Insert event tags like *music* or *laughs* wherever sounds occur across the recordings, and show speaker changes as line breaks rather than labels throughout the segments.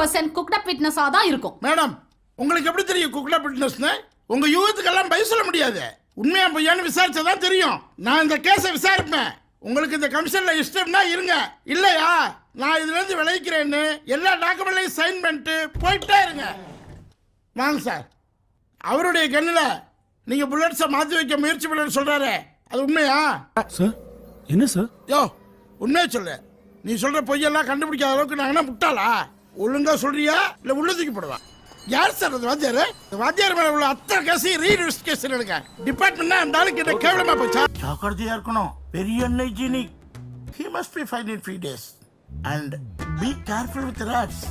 Percent cooked அப் விட்னஸா தான் இருக்கும்.
Madam உங்களுக்கு எப்படி தெரியும் குக்லா ஃபிட்னஸ்னு உங்க யூகத்துக்கெல்லாம் பதில் சொல்ல முடியாது. உண்மையா பொய்யான்னு விசாரிச்சா தான் தெரியும். நான் இந்த கேஸை விசாரிப்பேன். உங்களுக்கு இந்த கமிஷன்ல இஷ்டம்னா இருங்க. இல்லையா? நான் இதுல இருந்து விளைவிக்கிறேன்னு எல்லா டாக்குமெண்ட்லையும் சைன் பண்ணிட்டு போயிட்டே இருங்க. வாங்க சார் அவருடைய கண்ணில் நீங்க புல்லட்ஸை மாற்றி வைக்க முயற்சி பண்ணு சொல்றாரு. அது உண்மையா?
சார் என்ன சார்
யோ உண்மையை சொல்லு. நீ சொல்ற பொய்யெல்லாம் கண்டுபிடிக்காத அளவுக்கு நான் என்ன முட்டாளா? ஒழுங்கா சொல்றியா? இல்ல உள்ள தூக்கி போடுவா? யார் சார் அது வாத்தியார்? இந்த வாத்தியார் மேல உள்ள அத்தனை கேஸையும் ரீஇன்வெஸ்டிகேஷன் எடுக்க டிபார்ட்மெண்ட்னா அந்த ஆளு கிட்ட கேவலமா போச்சா ஜாக்கிரதையா இருக்கணும். பெரிய hygienic he must be fine in three days and be careful with rats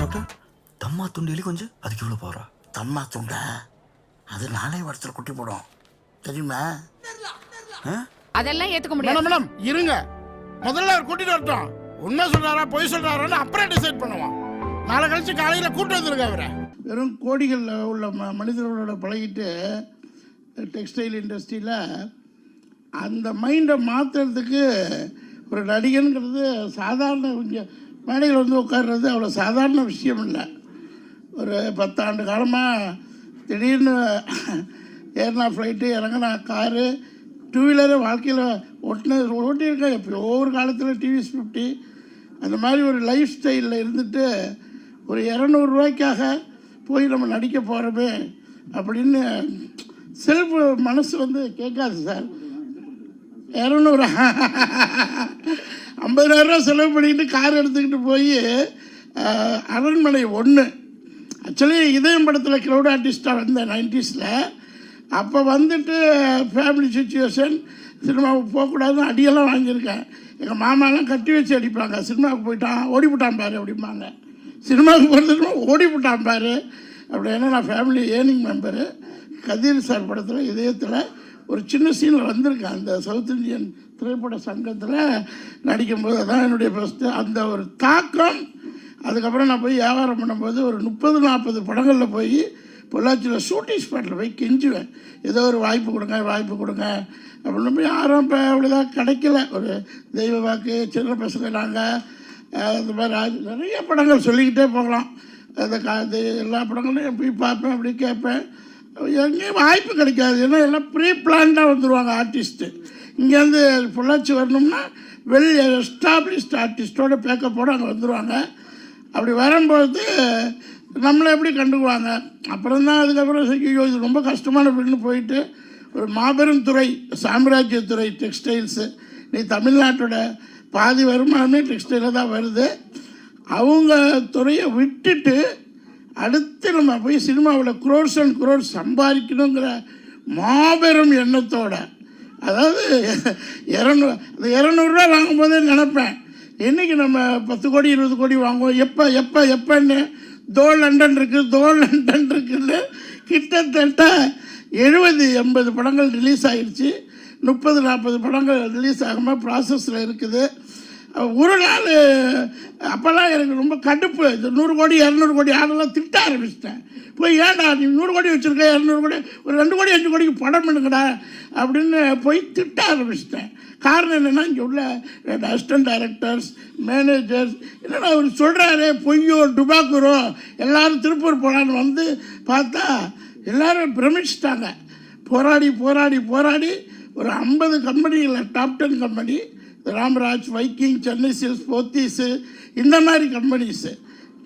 doctor தம்மா துண்டு எலி கொஞ்சம் அதுக்கு இவ்வளோ போகிறா
தம்மா துண்டா? அது நாளை வருஷத்தில் குட்டி போடும். தெரியுமா?
அதெல்லாம் ஏத்துக்க முடியாது.
மேடம் மேடம் இருங்க. முதல்ல அவர் கூட்டிட்டு வரட்டும். உண்மை சொல்றாரா பொய் சொல்றாரான்னு அப்புறம் டிசைட் பண்ணுவான். நாளை கழிச்சு காலையில் கூட்டம் வந்துருங்க அவரை. வெறும் கோடிகளில் உள்ள ம மனிதர்களோட பழகிட்டு டெக்ஸ்டைல் இண்டஸ்ட்ரியில் அந்த மைண்டை மாற்றுறதுக்கு ஒரு நடிகனுங்கிறது சாதாரண கொஞ்சம் மேடையில் வந்து உட்கார்றது அவ்வளோ சாதாரண விஷயம் இல்லை. ஒரு பத்தாண்டு காலமாக திடீர்னு ஏறினா ஃப்ளைட்டு இறங்கினா காரு டூ வீலரு வாழ்க்கையில் ஓட்டினது ஓட்டியிருக்கேன். எப்போ ஒவ்வொரு காலத்தில் டிவிஎஸ் ஃபிஃப்டி அந்த மாதிரி ஒரு லைஃப் ஸ்டைலில் இருந்துட்டு ஒரு இரநூறுவாய்க்காக போய் நம்ம நடிக்க போகிறோமே அப்படின்னு செல்ஃப் மனசு வந்து கேட்காது சார் இரநூறு ஐம்பதாயிரரூவா செலவு பண்ணிக்கிட்டு கார் எடுத்துக்கிட்டு போய் அரண்மனை ஒன்று ஆக்சுவலி இதயம் படத்தில் க்ரௌட் ஆர்டிஸ்டாக வந்தேன் நைன்டிஸில் அப்போ வந்துட்டு ஃபேமிலி சுச்சுவேஷன் சினிமாவுக்கு போகக்கூடாதுன்னு அடியெல்லாம் வாங்கியிருக்கேன். எங்கள் மாமாலாம் கட்டி வச்சு அடிப்பாங்க. சினிமாவுக்கு போயிட்டான் ஓடி போட்டான் பாரு அப்படிம்பாங்க. சினிமாவுக்கு போகிறதுக்கு ஓடி போட்டான் பாரு. அப்படி ஏன்னா நான் family earning member Kathir sir படத்தில் இதயத்தில் ஒரு சின்ன சீனில் வந்திருக்கேன். அந்த சவுத் இந்தியன் திரைப்பட சங்கத்தில் நடிக்கும்போது அதான் என்னுடைய ஃபஸ்ட்டு அந்த ஒரு தாக்கம். அதுக்கப்புறம் நான் போய் வியாபாரம் பண்ணும்போது ஒரு முப்பது நாற்பது படங்களில் போய் பொள்ளாச்சியில் ஷூட்டிங் ஸ்பாட்டில் போய் கெஞ்சுவேன். ஏதோ ஒரு வாய்ப்பு கொடுங்க வாய்ப்பு கொடுங்க. அப்படின்னு போய் யாரும் இப்போ அவ்வளோதான் கிடைக்கல. ஒரு தெய்வ வாக்கு சின்ன பசங்க நாங்கள் இந்த மாதிரி நிறைய படங்கள் சொல்லிக்கிட்டே போகலாம். அந்த கா எல்லா படங்களையும் போய் பார்ப்பேன் அப்படி கேட்பேன். எங்கேயும் வாய்ப்பு கிடைக்காது. ஏன்னா எல்லாம் ப்ரீ பிளான்டாக வந்துடுவாங்க ஆர்டிஸ்ட்டு இங்கேருந்து பொள்ளாச்சி வரணும்னா வெல் எஸ்டாப்ளிஷ்ட் ஆர்டிஸ்டோட பேக்கப்போடு அங்கே வந்துடுவாங்க அப்படி வரும்போது நம்மளை எப்படி கண்டுக்குவாங்க? அப்புறம் தான் அதுக்கப்புறம் ஐயோ இது ரொம்ப கஷ்டமான அப்படின்னு போயிட்டு ஒரு மாபெரும் துறை சாம்ராஜ்யத்துறை டெக்ஸ்டைல்ஸு நீ தமிழ்நாட்டோட பாதி வருமானமே டெக்ஸ்டைலில் தான் வருது. அவங்க துறையை விட்டுட்டு அடுத்து நம்ம போய் சினிமாவில் குரோர்ஸ் அண்ட் குரோர்ஸ் சம்பாதிக்கணுங்கிற மாபெரும் எண்ணத்தோட அதாவது இரநூறு அந்த இரநூறுவா வாங்கும்போதே நினப்பேன் என்னைக்கு நம்ம பத்து கோடி இருபது கோடி வாங்குவோம் எப்போ எப்போ எப்போன்னு தோ லண்டன் இருக்குது தோ லண்டன் இருக்குன்னு கிட்டத்தட்ட எழுபது எண்பது படங்கள் ரிலீஸ் ஆகிடுச்சு முப்பது நாற்பது படங்கள் ரிலீஸ் ஆகாமல் ப்ராசஸில் இருக்குது. ஒரு நாள் அப்போல்லாம் எனக்கு ரொம்ப கடுப்பு. இந்த நூறு கோடி இரநூறு கோடி ஆடெல்லாம் திட்ட ஆரம்பிச்சிட்டேன். போய் ஏன்டா நீ நூறு கோடி வச்சுருக்க இரநூறு கோடி ஒரு ரெண்டு கோடி அஞ்சு கோடிக்கு படம் பண்ணுங்கடா அப்படின்னு போய் திட்ட ஆரம்பிச்சிட்டேன். காரணம் என்னென்னா இங்கே உள்ள அசிஸ்டன்ட் டைரக்டர்ஸ் மேனேஜர்ஸ் என்னடா அவர் சொல்கிறாரு பொய்யோ டுபாக்குரோ எல்லாரும் திருப்பூர் போகலான்னு வந்து பார்த்தா எல்லாரும் பிரமிச்சிட்டாங்க. போராடி போராடி போராடி ஒரு ஐம்பது கம்பெனிகளில் top ten company Ramraj Viking Chennai Silks Pothys இந்த மாதிரி கம்பெனிஸு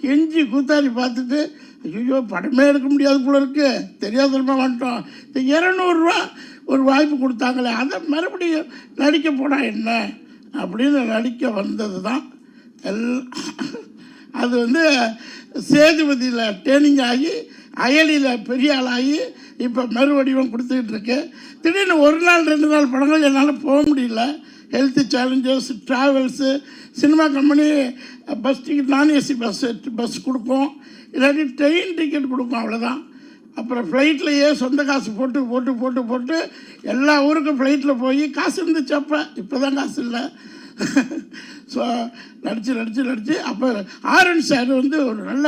கெஞ்சி கூத்தாடி பார்த்துட்டு ஐயோ படமே எடுக்க முடியாது போல இருக்கு. தெரியாதனமா வந்துட்டோம். இந்த இரநூறுவா ஒரு வாய்ப்பு கொடுத்தாங்களே அதை மறுபடியும் நடிக்க போனால் என்ன? அப்படின்னு நடிக்க வந்தது தான் எல் அது வந்து சேதுபதியில் ட்ரைனிங் ஆகி அயலியில் பெரிய ஆளாகி இப்போ மறுவடிவம் கொடுத்துக்கிட்டு இருக்கு. திடீர்னு ஒரு நாள் ரெண்டு நாள் படங்கள் என்னால் போக முடியல. Health challenges travels cinema company bus ticket நான் ஏசி பஸ் பஸ் கொடுப்போம். இல்லாட்டி ட்ரெயின் டிக்கெட் கொடுப்போம் அவ்வளோதான் அப்புறம் ஃப்ளைட்லேயே சொந்த காசு போட்டு போட்டு போட்டு போட்டு எல்லா ஊருக்கும் ஃப்ளைட்டில் போய் காசு இருந்துச்சு அப்போ. இப்போ தான் காசு இல்லை. ஸோ *laughs* நடித்து நடித்து நடித்து அப்போ ஆரன் சார் வந்து ஒரு நல்ல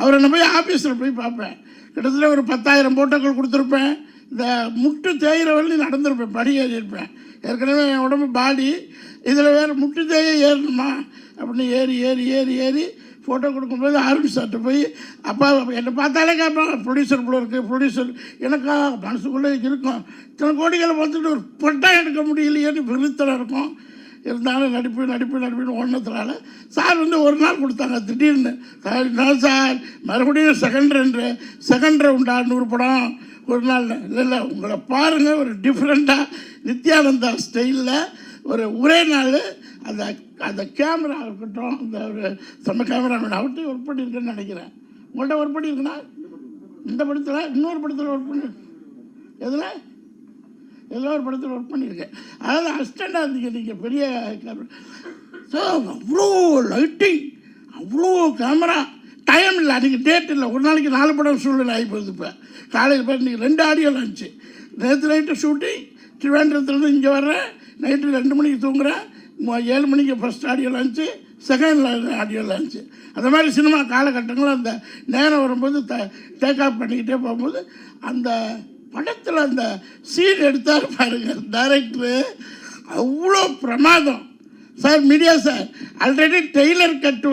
அவரை நான் போய் ஆஃபீஸில் போய் பார்ப்பேன். கிட்டத்தட்ட ஒரு பத்தாயிரம் போட்டோக்கள் கொடுத்துருப்பேன். இந்த முட்டு தேயிற வழி நடந்திருப்பேன் படி ஏறியிருப்பேன் ஏற்கனவே என் உடம்பு பாடி இதில் வேறு முட்டு தேய ஏறணுமா? அப்படின்னு ஏறி ஏறி ஏறி ஏறி ஃபோட்டோ கொடுக்கும்போது ஆர்மி சார்ட்ட போய் அப்பா என்னை பார்த்தாலே கேட்பாங்க ப்ரொடியூசர் போல இருக்குது ப்ரொடியூசர் எனக்கா மனசுக்குள்ளே இருக்கும். இத்தனை கோடிகளை வந்துட்டு ஒரு பட்டம் எடுக்க முடியலையேன்னு விருத்தம் இருக்கும். இருந்தாலும் நடிப்பு நடிப்பு நடிப்புன்னு ஒன்றதுனால சார் வந்து ஒரு நாள் கொடுத்தாங்க திடீர்னு. சார் சார் மறுபடியும் செகண்ட் ரவுண்டு செகண்ட் ரவுண்டா நூறு படம். ஒரு நாள் இல்லை இல்லை உங்களை பாருங்கள் ஒரு டிஃப்ரெண்ட்டாக நித்யானந்தா ஸ்டைலில் ஒரு ஒரே நாள் அந்த அந்த கேமரா இருக்கட்டும் அந்த ஒரு செம்ம கேமரா அவர்கிட்ட ஒர்க் பண்ணியிருக்கேன்னு நினைக்கிறேன். உங்கள்கிட்ட ஒர்க் பண்ணியிருக்கேனா இந்த படத்தில் இன்னொரு படத்தில் ஒர்க் பண்ணி எதில்? ஏதோ ஒரு படத்தில் ஒர்க் பண்ணியிருக்கேன். அதாவது அஸ்டண்டாக இருந்தீங்க நீங்கள் பெரிய கேமரா ஸோ அவ்வளோ லைட்டிங் அவ்வளோ கேமரா டைம் இல்லை. அன்றைக்கி டேட் இல்லை. ஒரு நாளைக்கு நாலு படம் சூழ்நிலை ஆகி போகுது இப்போ. காலையில் போய் இன்றைக்கி ரெண்டு ஆடியோ இருந்துச்சு நேற்று நைட்டு ஷூட்டிங் திருவேண்டரத்துலேருந்து இங்கே வர்றேன் நைட்டு ரெண்டு மணிக்கு தூங்குறேன் ஏழு மணிக்கு ஃபஸ்ட் ஆடியோ இருந்துச்சு செகண்ட் ஆடியோ இருந்துச்சு அந்த மாதிரி சினிமா காலகட்டங்களும் அந்த நேரம் வரும்போது த டேக் ஆஃப் பண்ணிக்கிட்டே போகும்போது அந்த படத்தில் அந்த சீன் எடுத்தார் பாருங்கள் டைரக்டரு அவ்வளோ பிரமாதம். Sir media sir. Already trailer cut